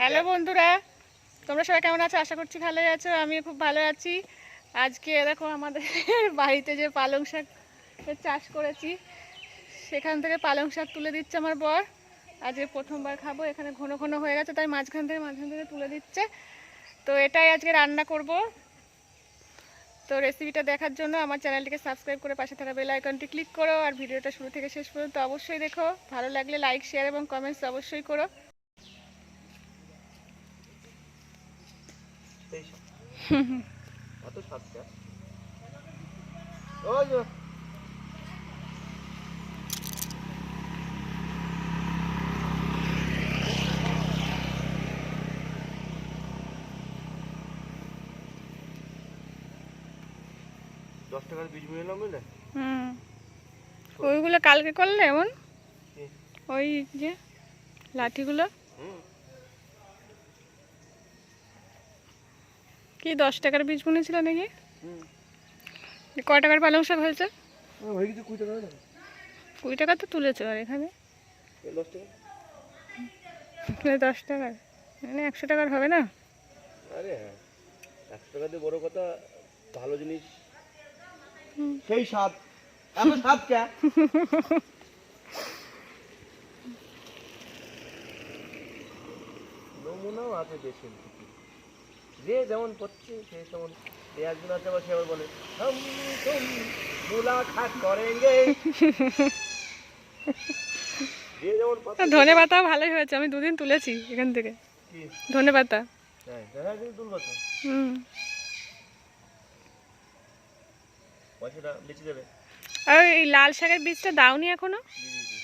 Hello বন্ধুরা, তোমরা সবাই কেমন আছো? আশা করছি ভালোই আছো আমি খুব ভালো আছি। আজকে দেখো আমাদের বাড়িতে যে পালং শাক চাষ করেছি, সেখান থেকে পালং শাক তুলে দিচ্ছে আমার বর। আজকে প্রথমবার খাব, এখানে ঘন ঘন হয়ে গেছে, তাই মাঝখান থেকে মাঝখান থেকে তুলে দিচ্ছে। তো এটাই আজকে রান্না করব। তো রেসিপিটা দেখার জন্য আমার চ্যানেলটিকে সাবস্ক্রাইব করে পাশে থাকা বেল আইকনটি ক্লিক করো আর ভিডিওটা শুরু থেকে শেষ পর্যন্ত অবশ্যই দেখো। ভালো লাগলে লাইক শেয়ার এবং কমেন্টস অবশ্যই করো। সেই সব। এত সাতটা ওই যে দশ টাকার বীজ এলাম বুঝলে? হুম। ওইগুলো কালকে করলে এমন? ওই যে লাঠিগুলো? কি দশ টাকার বীজ বুনেছিল নাকি? হুম। ক টাকার পালং শাক হয়েছে? হয়ে গেছে কুড়ি টাকা তো তুলেছো আর এখানে। দশ টাকার মানে একশো টাকার হবে না? আরে হ্যাঁ একশো টাকা দিয়ে বড় কথা ভালো জিনিস। সেই স্বাদ। এত স্বাদ কে? নমুনাও আছে দেশের যে যেমন করছে সে তেমন সে একজন আছে আবার সে আবার বলে হম তুম মুলাকাত করেঙ্গে। যে যেমন ধনে পাতা ভালোই হয়েছে আমি দুদিন তুলেছি এখান থেকে। ধনে পাতা হ্যাঁ তো। হুম। পয়সাটা বেঁচে যাবে আর এই লাল শাকের বীজটা দাওনি এখনো দিয়ে দিয়েছি।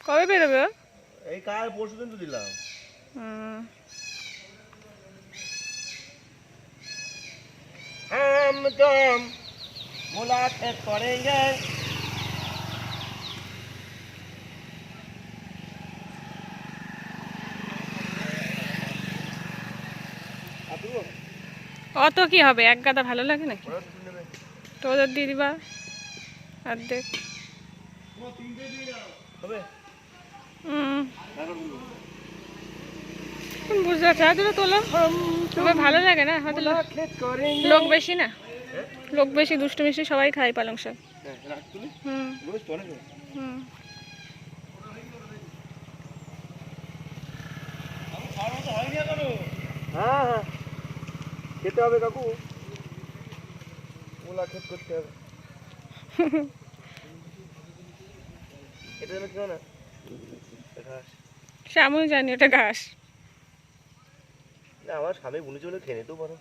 কবে বেরোবে ও? এই কাল পরশু দিন তো দিলাম হুম। हम तुम मुलाकात करेंगे অত কি হবে এক গাদা ভালো লাগে নাকি তোদের দিয়ে দিবা অর্ধেক বুঝতে ভালো লাগে না, হয়তো লোক বেশি না। লোক বেশি, দুষ্টু মিষ্টি সবাই খায় পালং শাক। হুম। হ্যাঁ।, হ্যাঁ। খেতে হবে কাকু। মুলাকাত করতে হবে। এটা যেন কেউ না আমিও জানি ওটা ঘাস। না আমার স্বামী বুনি চলে খেয়ে নিতেও পারো।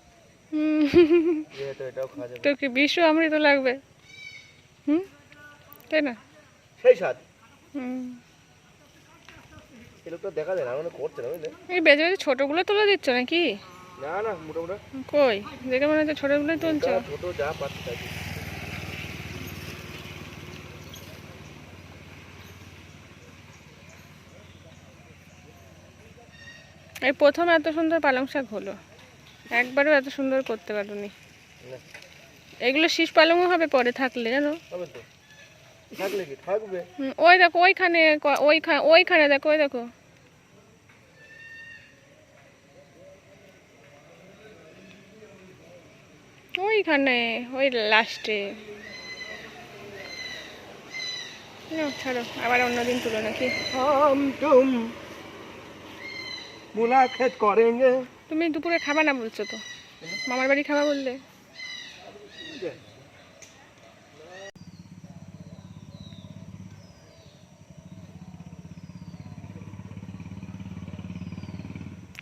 যেহেতু এটাও খাওয়া যাবে। তোর কি বিশ্ব অমৃত লাগবে? হুম? তাই না? সেই স্বাদ। হুম। এই লোকটা দেখা যায় না মানে করছে না বুঝলে? এই বেজে বেজে ছোটোগুলো তুলে দিচ্ছ নাকি? না না মোটামুটি। কই? দেখে মনে হচ্ছে ছোটোগুলোই তুলছো। ছোট যা পাচ্ছে তাই। এই প্রথম এত সুন্দর পালং শাক হলো। একবারও এত সুন্দর করতে পারোনি। এগুলো শীষ পালংও হবে পরে থাকলে জানো? ওই দেখো ওইখানে ওইখানে ওইখানে দেখো ওই দেখো। ওইখানে ওই লাস্টে ছাড়ো আবার অন্যদিন তুলো নাকি? তুমি দুপুরে খাবা না বলছো তো? মামার বাড়ি খাবা বললে?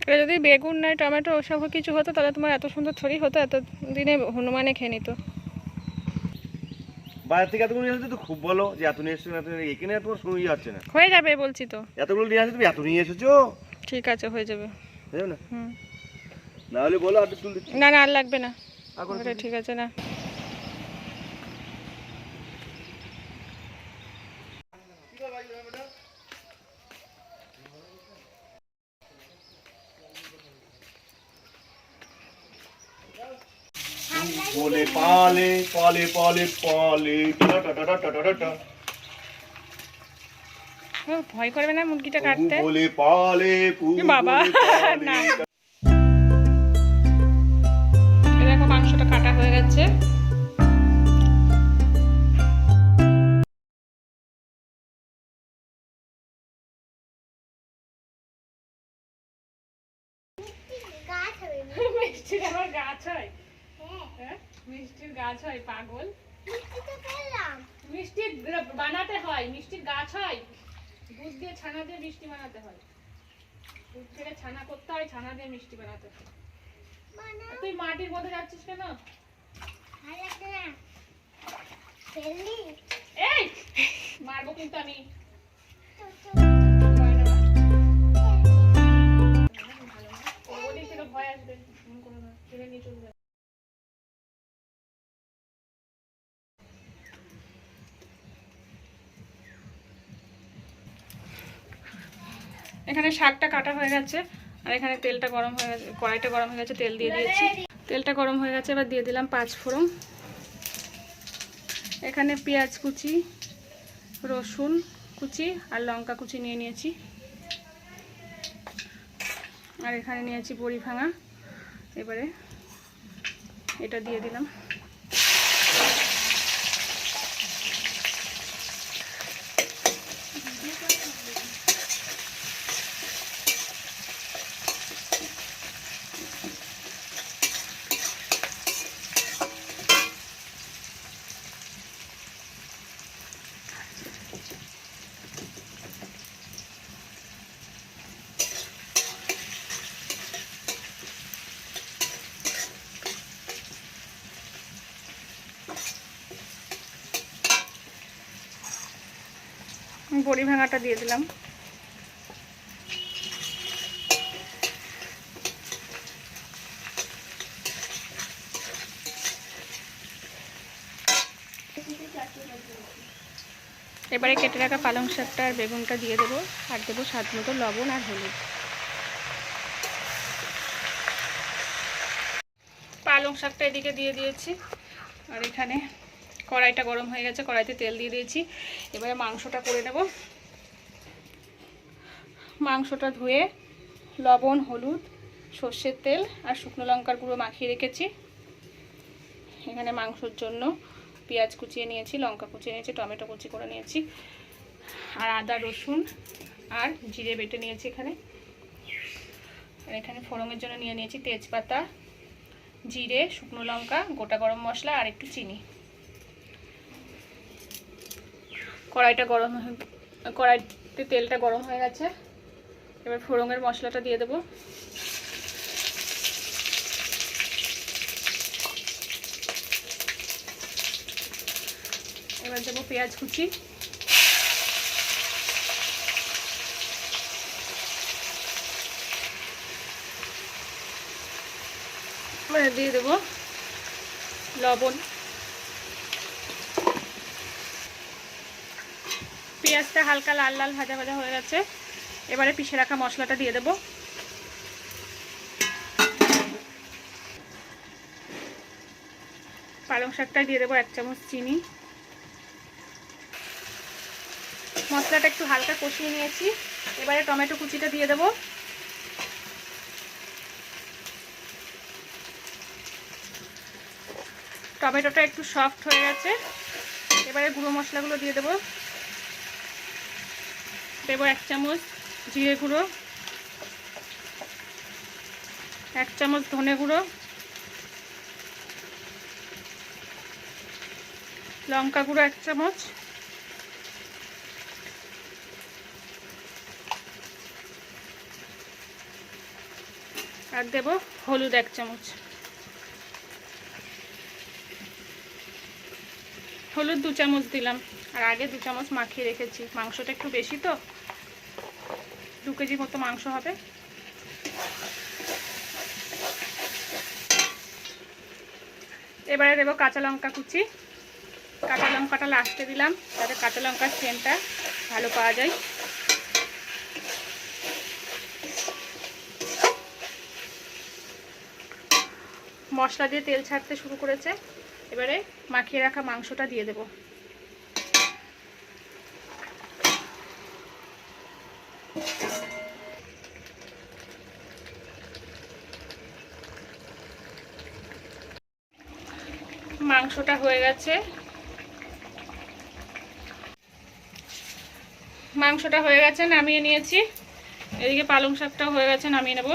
এটা যদি বেগুন নয় টমেটো ওসব কিছু হতো তাহলে তোমার এত সুন্দর ছড়ি হতো এত দিনে হনুমানে খেয়ে নিত। থেকে এতগুলো নিয়ে তো খুব বলো যে এত নিয়ে এসছো এত নিয়ে- এখানে আর তোমার শুনুই যাচ্ছে না। হয়ে যাবে বলছি তো। এতগুলো নিয়ে তুমি এত নিয়ে এসেছ? ঠিক আছে হয়ে যাবে। না? হলে বলো আর না না আর লাগবে না। ঠিক আছে না বলে পালে পালে পালে পালে টা টা টা টা টা টা টা। ও, ভয় করবে না মুরগিটা কাটতে বলে পালে বাবা, না। দেখো মাংসটা কাটা হয়ে গেছে গাছ হ্যাঁ? মিষ্টির গাছ হয় পাগল। মিষ্টি বানাতে হয় মিষ্টির গাছ হয়। দুধ দিয়ে ছানা দিয়ে মিষ্টি বানাতে হয়। দুধ থেকে ছানা করতে হয় ছানা দিয়ে মিষ্টি বানাতে হয়। তুই মাটির মধ্যে যাচ্ছিস কেন? এই মারবো কিন্তু আমি। ভয় আসবে করো না। ছেড়ে নিয়ে চলে এখানে শাকটা কাটা হয়ে গেছে, আর এখানে তেলটা গরম হয়ে গেছে, কড়াইটা গরম হয়ে গেছে, তেল দিয়ে দিয়েছি। তেলটা গরম হয়ে গেছে, এবার দিয়ে দিলাম পাঁচ ফোড়ন। এখানে পেঁয়াজ কুচি, রসুন কুচি আর লঙ্কা কুচি নিয়ে নিয়েছি। আর এখানে নিয়েছি বড়ি ভাঙা। এবারে এটা দিয়ে দিলাম। বড়ি ভাঙাটা দিয়ে দিলাম। এবারে কেটে রাখা পালং শাকটা আর বেগুনটা দিয়ে দেবো। আর দেবো স্বাদ মতো লবণ আর হলুদ। পালং শাকটা এদিকে দিয়ে দিয়েছি। আর এখানে কড়াইটা গরম হয়ে গেছে, কড়াইতে তেল দিয়ে দিয়েছি। এবারে মাংসটা করে নেব। মাংসটা ধুয়ে লবণ, হলুদ, সর্ষের তেল আর শুকনো লঙ্কার গুঁড়ো মাখিয়ে রেখেছি। এখানে মাংসর জন্য পেঁয়াজ কুচিয়ে নিয়েছি, লঙ্কা কুচিয়ে নিয়েছি, টমেটো কুচি করে নিয়েছি আর আদা, রসুন আর জিরে বেটে নিয়েছি এখানে। আর এখানে ফোড়নের জন্য নিয়ে নিয়েছি তেজপাতা, জিরে, শুকনো লঙ্কা, গোটা গরম মশলা আর একটু চিনি। কড়াইটা গরম কড়াইতে তেলটা গরম হয়ে গেছে। এবার ফোড়নের মশলাটা দিয়ে দেবো। এবার দেবো পেঁয়াজ কুচি। দিয়ে দেবো লবণ। পেঁয়াজটা হালকা লাল লাল ভাজা ভাজা হয়ে গেছে। এবারে পিষে রাখা মশলাটা দিয়ে দেবো। পালং শাকটা দিয়ে দেবো এক চামচ চিনি। মশলাটা একটু হালকা কষিয়ে নিয়েছি। এবারে টমেটো কুচিটা দিয়ে দেবো। টমেটোটা একটু সফট হয়ে গেছে। এবারে গুঁড়ো মশলাগুলো দিয়ে দেবো। দেবো এক চামচ জিরে গুঁড়ো, এক চামচ ধনে গুঁড়ো, লঙ্কা গুঁড়ো এক চামচ, আর দেবো হলুদ এক চামচ। হলুদ দু চামচ দিলাম, আর আগে দু চামচ মাখিয়ে রেখেছি। মাংসটা একটু বেশি তো? দু কেজি মতো মাংস হবে। এবারে দেবো কাঁচা লঙ্কা কুচি। কাঁচা লঙ্কাটা লাস্টে দিলাম, যাতে কাঁচা লঙ্কার সেন্টটা ভালো পাওয়া যায়। মশলা দিয়ে তেল ছাড়তে শুরু করেছে। এবারে মাখিয়ে রাখা মাংসটা দিয়ে দেবো। মাংসটা হয়ে গেছে। মাংসটা হয়ে গেছে, নামিয়ে নিয়েছি। এদিকে পালং শাকটাও হয়ে গেছে, নামিয়ে নেব।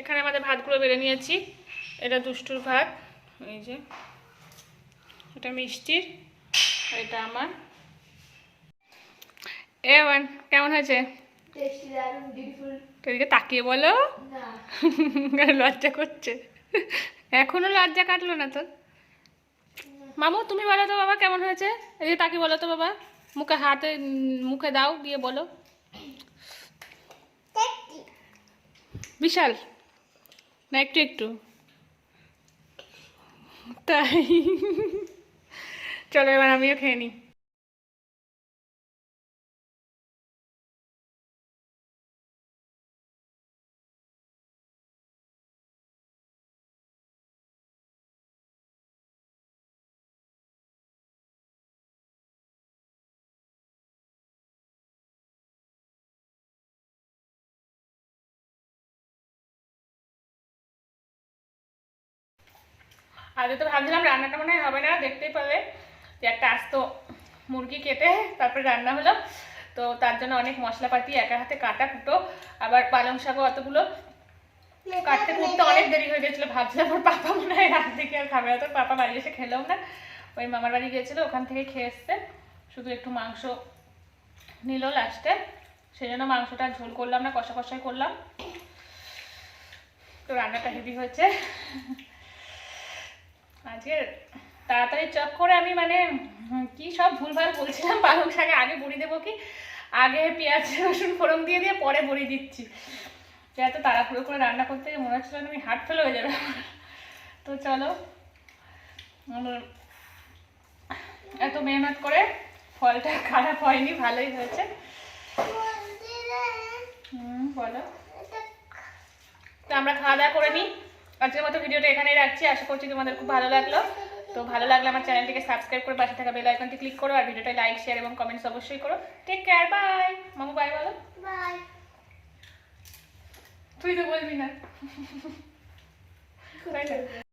এখানে আমাদের ভাতগুলো বেড়ে নিয়েছি। এটা দুষ্টুর ভাত, এই যে। এটা মিষ্টির এটা আমার। A one. কেমন হয়েছে? এদিকে তাকিয়ে বলো। লজ্জা করছে। এখনও লজ্জা কাটলো না তোর? মামু তুমি বলো তো বাবা কেমন হয়েছে? এদিকে তাকিয়ে বলো তো বাবা। মুখে হাতে মুখে দাও দিয়ে বলো। বিশাল। না একটু একটু। তাই। চলো এবার আমিও খেয়ে নিই। আগে তো ভাবছিলাম রান্নাটা মনে হবে না, দেখতেই পাবে। যে একটা আস্ত মুরগি কেটে তারপরে রান্না হলো। তো তার জন্য অনেক মশলাপাতি একা হাতে কাটা কুটো আবার পালং শাকও অতগুলো। কাটতে কুটতে অনেক দেরি হয়ে গেছিল, ভাবছিলাম ওর পাপা মনে হয় রাত থেকে আর খাবে তোর পাপা বাড়ি এসে খেলেও না। ওই মামার বাড়ি গিয়েছিল, ওখান থেকে খেয়ে এসছে। শুধু একটু মাংস নিল লাস্টে সেই জন্য মাংসটা ঝোল করলাম না কষা কষাই করলাম। তো রান্নাটা হেভি হয়েছে। আজকে তাড়াতাড়ি চক করে আমি মানে কি সব ভুলভাল বলছিলাম? পালং শাকে আগে বড়ি দেবো কি? আগে পেঁয়াজ রসুন ফোড়ন দিয়ে দিয়ে পরে বড়ি দিচ্ছি। এত তাড়াহুড়ো করে রান্না করতে গিয়ে মনে হচ্ছিল আমি হার্ট ফেল হয়ে যাবে তো চলো এত মেহনত করে ফলটা খারাপ হয়নি ভালোই হয়েছে। হুম বলো। তো আমরা খাওয়া দাওয়া করে নিই। আজকের মতো ভিডিওটা এখানেই রাখছি। আশা করছি তোমাদের খুব ভালো লাগল। তো ভালো লাগলে আমার চ্যানেলটিকে সাবস্ক্রাইব করে পাশে থাকা বেল আইকনটি ক্লিক করো আর ভিডিওটা লাইক শেয়ার এবং কমেন্টস অবশ্যই করো। টেক কেয়ার বাই মামু বাই বলো। বাই তুই তো বলবি না। না?